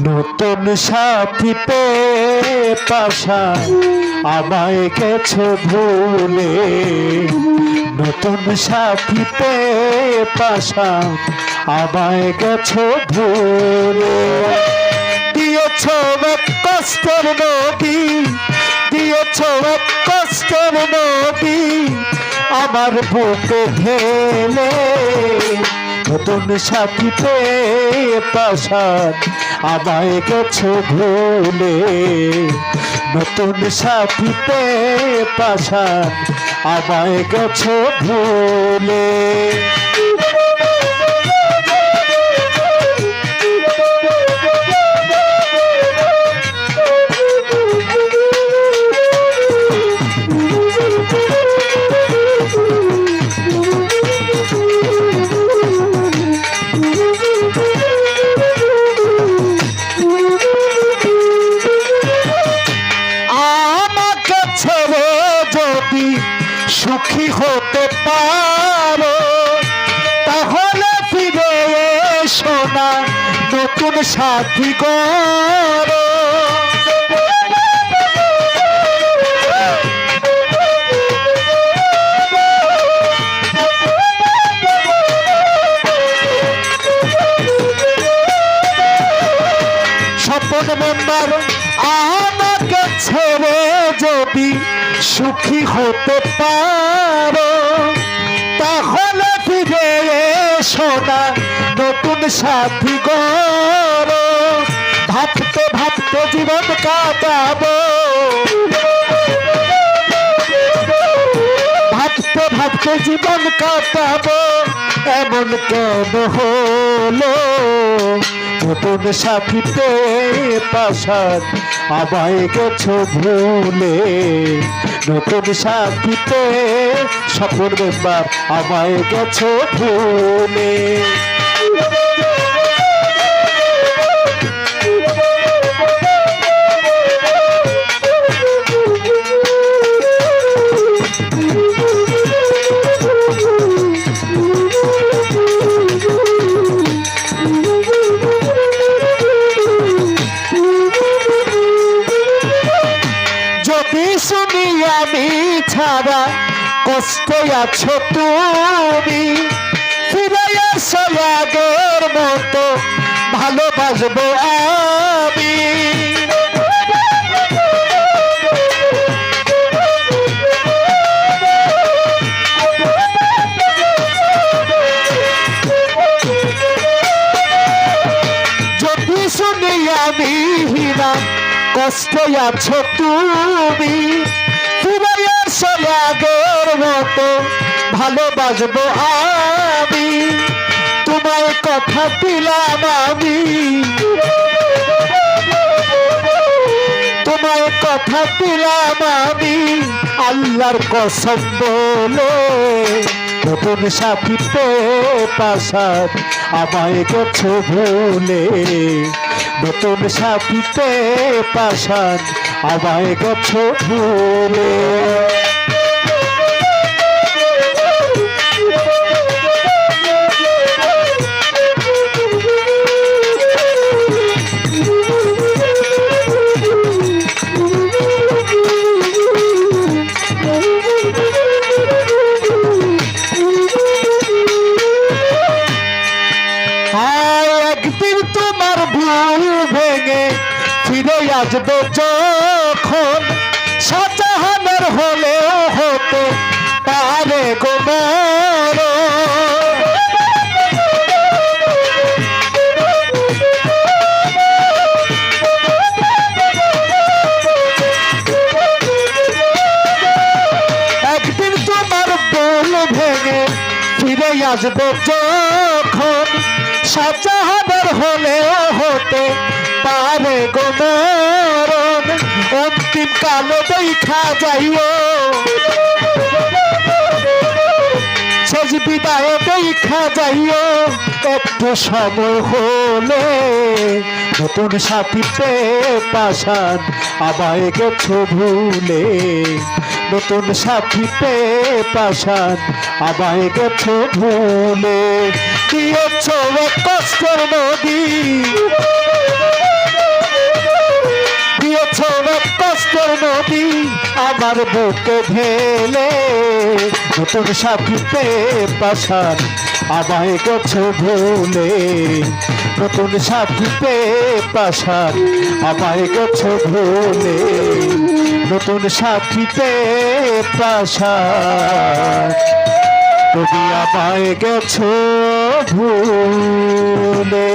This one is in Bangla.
নতুন সাথী পে পাশা আমায় গেছো ভুলে। নতুন সাথী পে পাশা আমায় গেছো ভুলে। দিয়েছ কষ্টের নদী, দিয়েছ কষ্টের নদী, আমার বুকে ঢেলে। নতুন সাথী পেয়ে পাশান আমায় গেছো ভুলে। নতুন সাথী পেয়ে পাশান আমায় গেছো ভুলে। সুখী হতে পারো তাহলে ফিরে এসো না নতুন সাথী গড়ো সুখী হতে পারো তাহলে ফিরে সোনা নতুন সাথী গড়ো ভাবতে ভাবতে জীবন কাটাবো। ভাবতে জীবন কাটাবো, এমন কেন হলো? নতুন সাথীতে পাশান আমায় গেছো ভুলে। নতুন সাথীতে সফর ব্যাপার আমায় গেছো ভুলে। আমি ছাড়া কষ্টে আছো তুমি। ফিরে এসো আগের মতো ভালোবাসবো আমি কষ্টে আছো তুমি? ফিরে এসো আগের মতো, ভালোবাসবো আমি। তোমায় কথা দিলাম আমি। তোমায় কথা দিলাম আমি। আল্লাহর কসম বলে নতুন সাথী পাশাদ আমায় গেছো ভুলে। নতুন সাথীতে পাশান আমায় গছ ভুলে তোমার ভেঙে ফিরে আসবে যখন সাজাহানের হলেও হতে পারে গো মরণ। একদিন তোমার বল ভেঙে ফিরে আসবে যখন সাজাহাবার হলেও হতে পারে গো মরণ। অন্তিম কালো দেখা যাইও। বিদায় দেখা যাইও একটু সময় হলে নতুন সাথীতে পাশান আমায় গেছো ভুলে। নতুন সাথীতে পাশান আমায় গেছো ভুলে। এক কষ্টের নদী আমার বুকে ঢেলে নতুন সাথীতে পাশান আমায় গেছ ভুলে, নতুন সাথীতে পাশান আমায় গেছ ভুলে, নতুন সাথীতে পাশান তুমি আমায় গেছ ভুলে।